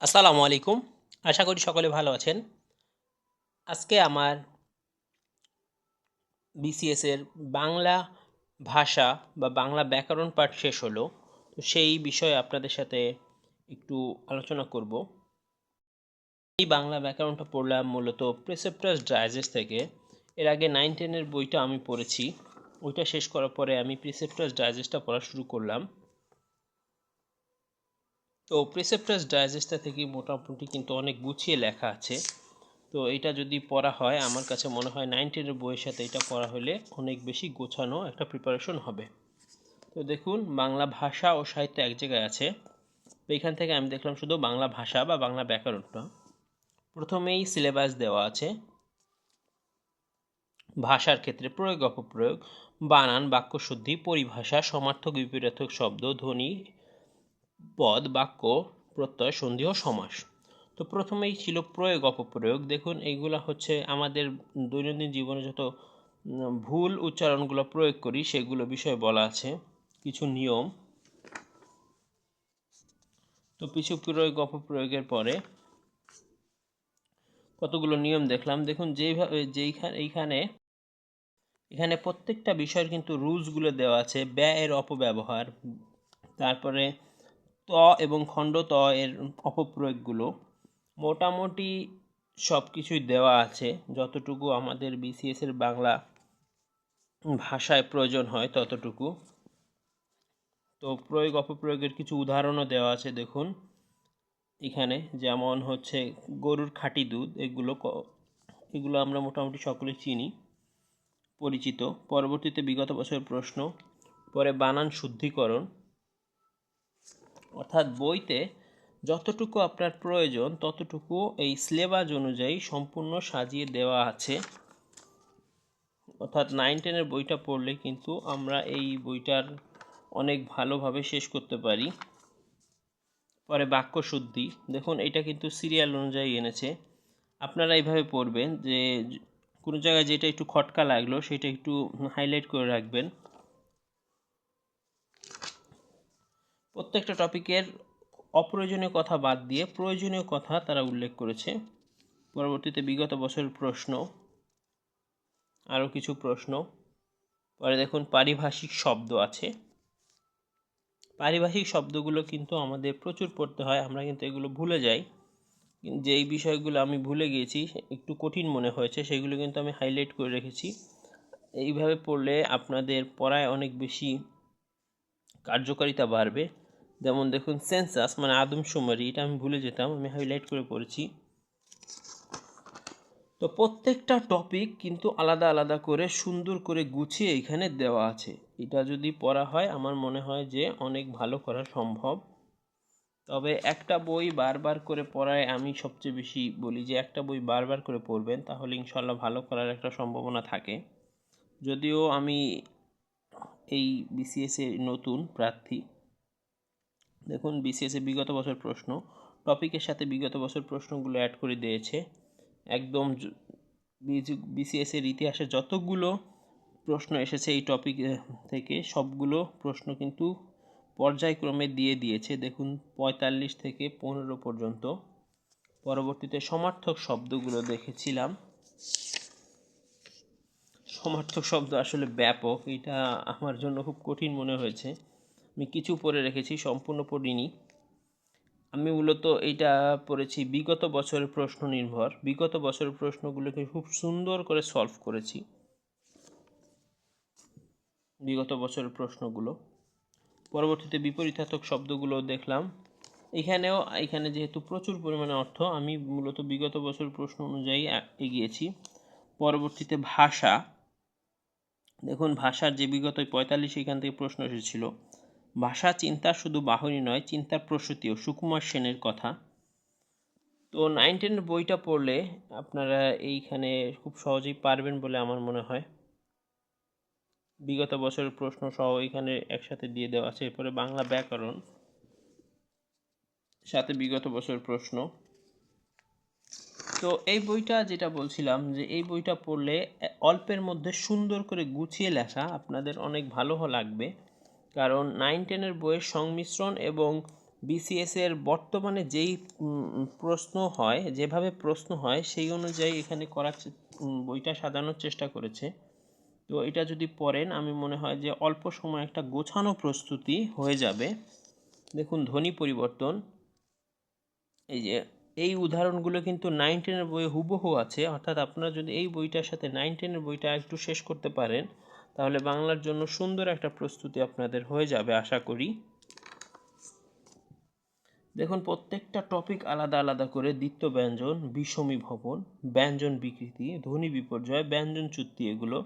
আসসালামু আলাইকুম। আশা করি সকলে ভালো আছেন। আজকে আমার বিসিএস এর বাংলা ভাষা বা বাংলা ব্যাকরণ পাঠ শেষ হলো। তো সেই বিষয়ে আপনাদের সাথে একটু আলোচনা করব। এই বাংলা ব্যাকরণটা পড়লাম মূলত প্রেসেপ্টাস ডাইজেস্ট থেকে। এর আগে নাইন টেনের বইটা আমি পড়েছি। ওইটা শেষ করার পরে আমি প্রিসেপ্টাস ডাইজেস্টটা পড়া শুরু করলাম। তো প্রিসেপ্টাস ডাইজেস্টটা থেকে মোটামুটি কিন্তু অনেক গুছিয়ে লেখা আছে। তো এটা যদি পড়া হয়, আমার কাছে মনে হয় নাইন টেনের বইয়ের সাথে এটা পড়া হলে অনেক বেশি গোছানো একটা প্রিপারেশন হবে। তো দেখুন, বাংলা ভাষা ও সাহিত্য এক জায়গায় আছে। তো এখান থেকে আমি দেখলাম শুধু বাংলা ভাষা বা বাংলা ব্যাকরণটা প্রথমেই সিলেবাস দেওয়া আছে। ভাষার ক্ষেত্রে প্রয়োগ অপপ্রয়োগ বানান, বাক্যশুদ্ধি, পরিভাষা, সমার্থক বিপরীতক শব্দ, ধ্বনি পদ, বাক্য, প্রত্যয়, সন্ধি ও সমাস। তো প্রথমেই ছিল প্রয়োগ, অপপ্রয়োগ। দেখুন, এইগুলো হচ্ছে আমাদের দৈনন্দিন জীবনে যত ভুল উচ্চারণগুলো প্রয়োগ করি, সেগুলো বিষয়ে বলা আছে। কিছু নিয়ম। তো কিছু প্রয়োগ, অপপ্রয়োগের পরে কতগুলো নিয়ম দেখলাম। দেখুন যেইভাবে যেইখানে, এইখানে, এখানে প্রত্যেকটা বিষয়ের কিন্তু রুলসগুলো দেওয়া আছে। ব্যয়ের অপব্যবহার, তারপরে ত এবং খণ্ড ত এর অপপ্রয়োগগুলো মোটামুটি সব কিছুই দেওয়া আছে। যতটুকু আমাদের বিসিএস এর বাংলা ভাষায় প্রয়োজন হয় ততটুকু। তো প্রয়োগ অপপ্রয়োগের কিছু উদাহরণও দেওয়া আছে দেখুন। এখানে যেমন হচ্ছে গরুর খাঁটি দুধ, এগুলো এগুলো আমরা মোটামুটি সকলে চিনি, পরিচিত। পরবর্তীতে বিগত বছরের প্রশ্ন, পরে বানান শুদ্ধিকরণ অর্থাৎ বইতে যতটুকু আপনার প্রয়োজন, ততটুকু এই সিলেবাস অনুযায়ী সম্পূর্ণ সাজিয়ে দেওয়া আছে। অর্থাৎ নাইন টেনের বইটা পড়লে কিন্তু আমরা এই বইটার অনেক ভালোভাবে শেষ করতে পারি। পরে বাক্য শুদ্ধি। দেখুন, এটা কিন্তু সিরিয়াল অনুযায়ী এনেছে। আপনারা এইভাবে পড়বেন যে কোনো জায়গায় যেটা একটু খটকা লাগল, সেটা একটু হাইলাইট করে রাখবেন। প্রত্যেকটা টপিকের অপ্রয়োজনীয় কথা বাদ দিয়ে প্রয়োজনীয় কথা তারা উল্লেখ করেছে। পরবর্তীতে বিগত বছরের প্রশ্ন, আরও কিছু প্রশ্ন। পরে দেখুন, পারিভাষিক শব্দ আছে। পারিভাষিক শব্দগুলো কিন্তু আমাদের প্রচুর পড়তে হয়, আমরা কিন্তু এগুলো ভুলে যাই। যে এই বিষয়গুলো আমি ভুলে গিয়েছি, একটু কঠিন মনে হয়েছে, সেগুলো কিন্তু আমি হাইলাইট করে রেখেছি। এইভাবে পড়লে আপনাদের পড়ায় অনেক বেশি কার্যকারিতা বাড়বে। যেমন দেখুন সেন্সাস মানে আদমশুমারি এটা আমি ভুলে যেতাম, আমি হাইলাইট করে পড়েছি। তো প্রত্যেকটা টপিক কিন্তু আলাদা আলাদা করে, সুন্দর করে গুছিয়ে এখানে দেওয়া আছে। এটা যদি পড়া হয়, আমার মনে হয় যে অনেক ভালো করা সম্ভব। তবে একটা বই বারবার করে পড়ায় আমি সবচেয়ে বেশি বলি যে, একটা বই বারবার করে পড়বেন, তাহলে ইনশাল্লাহ ভালো করার একটা সম্ভাবনা থাকে। যদিও আমি এই বিসিএসে নতুন প্রার্থী দেখুন বিসিএসে বিগত বছর প্রশ্ন। টপিকের সাথে বিগত বছর প্রশ্নগুলো অ্যাড করে দিয়েছে। একদম বিসিএসের ইতিহাসে যতগুলো প্রশ্ন এসেছে এই টপিক থেকে, সবগুলো প্রশ্ন কিন্তু পর্যায়ক্রমে দিয়ে দিয়েছে। দেখুন, পঁয়তাল্লিশ থেকে পনেরো পর্যন্ত। পরবর্তীতে সমার্থক শব্দগুলো দেখেছিলাম। সমার্থক শব্দ আসলে ব্যাপক। এটা আমার জন্য খুব কঠিন মনে হয়েছে। আমি কিছু পরে রেখেছি, সম্পূর্ণ পড়িনি। আমি মূলত এইটা পড়েছি বিগত বছরের প্রশ্ন নির্ভর। বিগত বছরের প্রশ্নগুলোকে খুব সুন্দর করে সলভ করেছি। বিগত বছরের প্রশ্নগুলো। পরবর্তীতে বিপরীতাত্মক শব্দগুলো দেখলাম। এখানেও, এখানে যেহেতু প্রচুর পরিমাণে অর্থ, আমি মূলত বিগত বছর প্রশ্ন অনুযায়ী এগিয়েছি। পরবর্তীতে ভাষা। দেখুন, ভাষার যে বিগত পঁয়তাল্লিশ, এখান থেকে প্রশ্ন এসেছিল। ভাষা চিন্তা শুধু বাহনী নয়, চিন্তার প্রসূতিও। সুকুমার সেনের কথা। তো নাইন টেনের বইটা পড়লে আপনারা এইখানে খুব সহজেই পারবেন বলে আমার মনে হয়। বিগত বছরের প্রশ্ন সহ এখানে একসাথে দিয়ে দেওয়া আছে। এরপরে বাংলা ব্যাকরণ। সাথে বিগত বছরের প্রশ্ন। তো এই বইটা যেটা বলছিলাম যে এই বইটা পড়লে অল্পের মধ্যে সুন্দর করে গুছিয়ে লেখা আপনাদের অনেক ভালো লাগবে। কারণ নাইন টেনের বইয়ের সংমিশ্রণ এবং বিসিএস এর বর্তমানে যেই প্রশ্ন হয়, যেভাবে প্রশ্ন হয়, সেই অনুযায়ী এখানে করার বইটা সাজানোর চেষ্টা করেছে। তো এটা যদি পড়েন, আমি মনে হয় যে অল্প সময় একটা গোছানো প্রস্তুতি হয়ে যাবে। দেখুন, ধ্বনি পরিবর্তন। এই যে, এই উদাহরণগুলো কিন্তু নাইন টেনের বইয়ে হুবহু আছে। অর্থাৎ আপনারা যদি এই বইটার সাথে নাইন টেনের বইটা একটু শেষ করতে পারেন তাহলে বাংলার জন্য সুন্দর একটা প্রস্তুতি আপনাদের হয়ে যাবে, আশা করি। দেখুন, প্রত্যেকটা টপিক আলাদা আলাদা করে, দ্বিত্ব ব্যঞ্জন, বিষমী ভবন, ব্যঞ্জন বিকৃতি, ধ্বনি বিপর্যয়, ব্যঞ্জন চুক্তি, এগুলো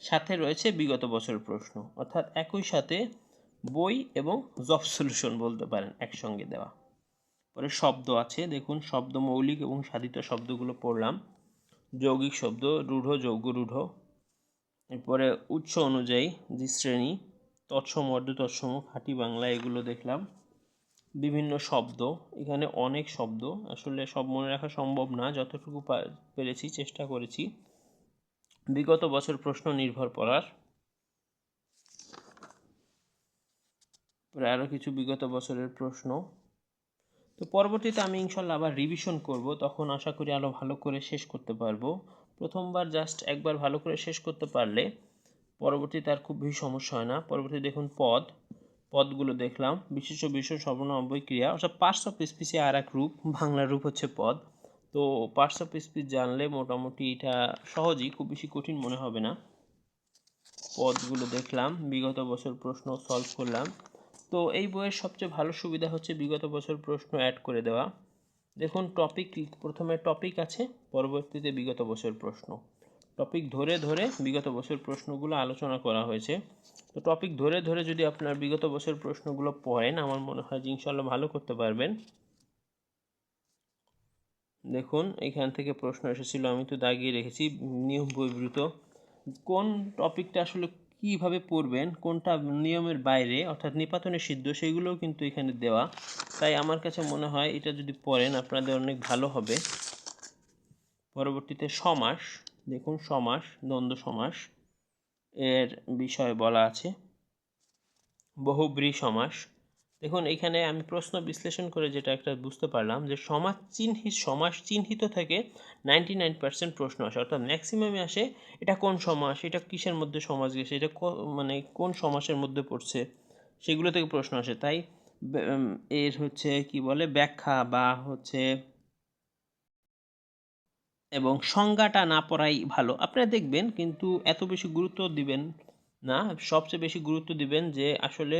সাথে রয়েছে বিগত বছরের প্রশ্ন। অর্থাৎ একই সাথে বই এবং জব সলিউশন বলতে পারেন, একসঙ্গে দেওয়া। পরে শব্দ আছে, দেখুন, শব্দ মৌলিক এবং সাধিত শব্দগুলো পড়লাম। যৌগিক শব্দ, রূঢ়, যৌগ রূঢ়। এরপরে উৎস অনুযায়ী যে শ্রেণি, তৎসম অর্ধ তৎসম খাঁটি বাংলা, এগুলো দেখলাম। বিভিন্ন শব্দ, এখানে অনেক শব্দ। আসলে সব মনে রাখা সম্ভব না, যতটুকু পেরেছি, চেষ্টা করেছি। বিগত বছর প্রশ্ন নির্ভর পরে আরও কিছু বিগত বছরের প্রশ্ন। তো পরবর্তীতে আমি ইনশাল্লাহ আবার রিভিশন করব, তখন আশা করি আরও ভালো করে শেষ করতে পারব। প্রথমবার জাস্ট একবার ভালো করে শেষ করতে পারলে পরবর্তী তার খুব বেশি সমস্যা হয় না। পরবর্তী দেখুন পদ। পদগুলো দেখলাম। বিশেষ বিশেষ সর্বনাম অব্যয় ক্রিয়া। অর্থাৎ পার্টস অফ স্পিসে আর এক রূপ বাংলার রূপ হচ্ছে পদ। তো পার্টস অফ স্পিচ জানলে মোটামুটি এটা সহজই, খুব বেশি কঠিন মনে হবে না। পদগুলো দেখলাম। বিগত বছর প্রশ্ন সলভ করলাম। তো এই বইয়ের সবচেয়ে ভালো সুবিধা হচ্ছে বিগত বছর প্রশ্ন অ্যাড করে দেওয়া। দেখুন টপিক প্রথমে টপিক আছে, পরবর্তীতে বিগত বছর প্রশ্ন। টপিক ধরে ধরে বিগত বছর প্রশ্নগুলো আলোচনা করা হয়েছে। তো টপিক ধরে ধরে যদি আপনার বিগত বছর প্রশ্নগুলো পড়েন, আমার মনে হয় যে ইনশাল্লাহ ভালো করতে পারবেন। দেখুন, এখান থেকে প্রশ্ন এসেছিল, আমি তো দাগিয়ে রেখেছি, নিয়ম বহির্ভূত। কোন টপিকটা আসলে কীভাবে পড়বেন, কোনটা নিয়মের বাইরে, অর্থাৎ নিপাতনের সিদ্ধ, সেগুলোও কিন্তু এখানে দেওয়া। তাই আমার কাছে মনে হয় এটা যদি পড়েন, আপনাদের অনেক ভালো হবে। পরবর্তীতে সমাস, দেখুন সমাস, দ্বন্দ্ব সমাস, এর বিষয়ে বলা আছে। বহুব্রী সমাস দেখুন, এখানে আমি প্রশ্ন বিশ্লেষণ করে যেটা একটা বুঝতে পারলাম যে সমাজ চিহ্নিত সমাজ চিহ্নিত থেকে নাইনটি নাইন পার্সেন্ট প্রশ্ন আসে। অর্থাৎ ম্যাক্সিমামে আসে, এটা কোন সমাস এটা কিসের মধ্যে সমাজ গেছে, এটা মানে কোন সমাসের মধ্যে পড়ছে, সেগুলো থেকে প্রশ্ন আসে। তাই এর হচ্ছে কি বলে, ব্যাখ্যা বা হচ্ছে এবং সংজ্ঞাটা না পড়াই ভালো। আপনারা দেখবেন কিন্তু এত বেশি গুরুত্ব দিবেন না, সবচেয়ে বেশি গুরুত্ব দিবেন যে আসলে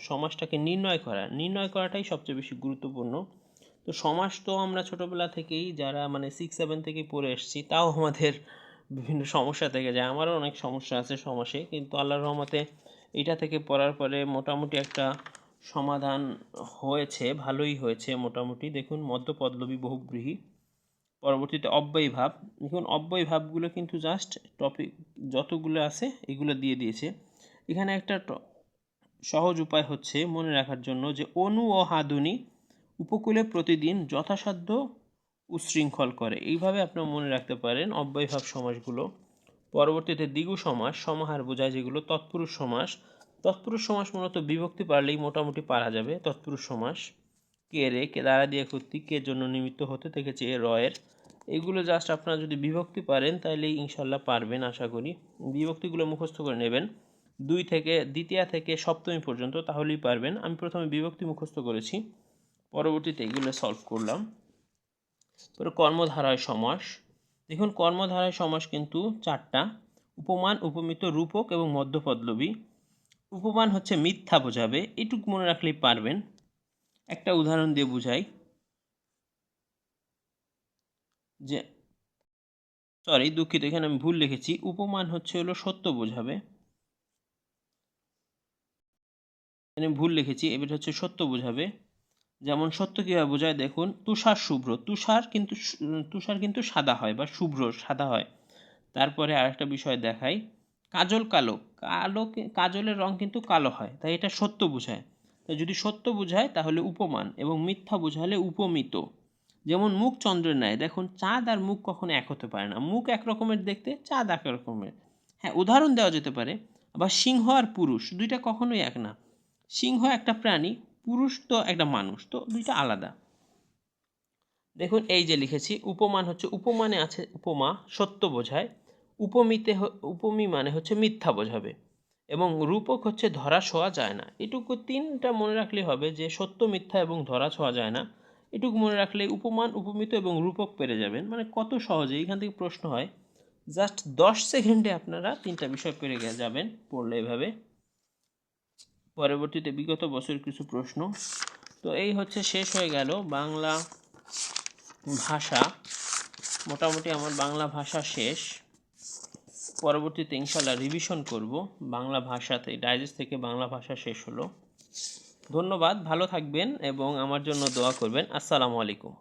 সমাজটাকে নির্ণয় করা। নির্ণয় করাটাই সবচেয়ে বেশি গুরুত্বপূর্ণ। তো সমাজ তো আমরা ছোটবেলা থেকেই যারা মানে সিক্স সেভেন থেকেই পড়ে এসেছি, তাও আমাদের বিভিন্ন সমস্যা থেকে যায়। আমারও অনেক সমস্যা আছে সমাসে কিন্তু আল্লাহর রহমতে এটা থেকে পড়ার পরে মোটামুটি একটা সমাধান হয়েছে, ভালোই হয়েছে মোটামুটি। দেখুন, মধ্যপদলবী বহুব্রীহি। পরবর্তীতে অব্যয় ভাব। দেখুন, অব্যয় ভাবগুলো কিন্তু জাস্ট টপিক যতগুলো আছে এগুলো দিয়ে দিয়েছে। এখানে একটা সহজ উপায় হচ্ছে মনে রাখার জন্য যে অনু ও হাদুনি উপকূলে প্রতিদিন যথাসাধ্য উশৃঙ্খল করে। এইভাবে আপনারা মনে রাখতে পারেন অব্যয়ভাব সমাসগুলো। পরবর্তীতে দ্বিগু সমাস, সমাহার বোঝায় যেগুলো তৎপুরুষ সমাস। তৎপুরুষ সমাস মূলত বিভক্তি পারলেই মোটামুটি পারা যাবে তৎপুরুষ সমাস। কে রে? কে দ্বারা দিয়ে কর্তৃক কে জন্য নিমিত্ত হতে থেকেছে এ রয়ের? এগুলো জাস্ট আপনারা যদি বিভক্তি পারেন তাহলে ইনশাল্লাহ পারবেন আশা করি। বিভক্তিগুলো মুখস্থ করে নেবেন। দুই থেকে, দ্বিতীয়া থেকে সপ্তমী পর্যন্ত তাহলেই পারবেন। আমি প্রথমে বিভক্তি মুখস্থ করেছি। পরবর্তীতে এগুলো সলভ করলাম। পরে কর্মধারায় সমাস। দেখুন, কর্মধারায় সমাস কিন্তু চারটা। উপমান, উপমিত, রূপক এবং মধ্যপদলবী। উপমান হচ্ছে মিথ্যা বোঝাবে। এটুকু মনে রাখলেই পারবেন। একটা উদাহরণ দিয়ে বুঝাই। যে সরি দুঃখিত, এখানে আমি ভুল লিখেছি। উপমান হচ্ছে হলো সত্য বোঝাবে। এখানে ভুল লিখেছি, এবার হচ্ছে সত্য বোঝাবে। যেমন সত্য কীভাবে বোঝায়, দেখুন, তুষার শুভ্র। তুষার কিন্তু তুষার কিন্তু সাদা হয় বা শুভ্র, সাদা হয়। তারপরে আরেকটা বিষয় দেখাই। কাজল কালো। কালো কাজলের রং কিন্তু কালো হয়, তাই এটা সত্য বোঝায়। যদি সত্য বোঝায়, তাহলে উপমান এবং মিথ্যা বোঝালে উপমিত। যেমন মুখ চন্দ্রের ন্যায়, দেখুন চাঁদ আর মুখ কখনো এক হতে পারে না। মুখ এক রকমের দেখতে, চাঁদ এক রকমের। হ্যাঁ উদাহরণ দেওয়া যেতে পারে, আবার সিংহ আর পুরুষ, দুইটা কখনোই এক না। সিংহ একটা প্রাণী, পুরুষ তো একটা মানুষ, তো দুইটা আলাদা। দেখুন এই যে লিখেছি, উপমান হচ্ছে, উপমানে আছে উপমা, সত্য বোঝায়। উপমিতে উপমি মানে হচ্ছে মিথ্যা বোঝাবে। এবং রূপক হচ্ছে ধরা ছোঁয়া যায় না। এটুকু তিনটা মনে রাখলেই হবে যে, সত্য, মিথ্যা এবং ধরা ছোঁয়া যায় না। এটুকু মনে রাখলে উপমান, উপমিত এবং রূপক পেরে যাবেন। মানে কত সহজে এখান থেকে প্রশ্ন হয়। জাস্ট দশ সেকেন্ডে আপনারা তিনটা বিষয় পেরে যাবেন পড়লে এভাবে। পরবর্তীতে বিগত বছর কিছু প্রশ্ন। তো এই হচ্ছে শেষ হয়ে গেল বাংলা ভাষা। মোটামুটি আমার বাংলা ভাষা শেষ। পরবর্তীতে ইনশাল্লাহ রিভিশন করব। বাংলা ভাষাতে ডাইজেস্ট থেকে বাংলা ভাষা শেষ হলো। ধন্যবাদ, ভালো থাকবেন এবং আমার জন্য দোয়া করবেন। আসসালামু আলাইকুম।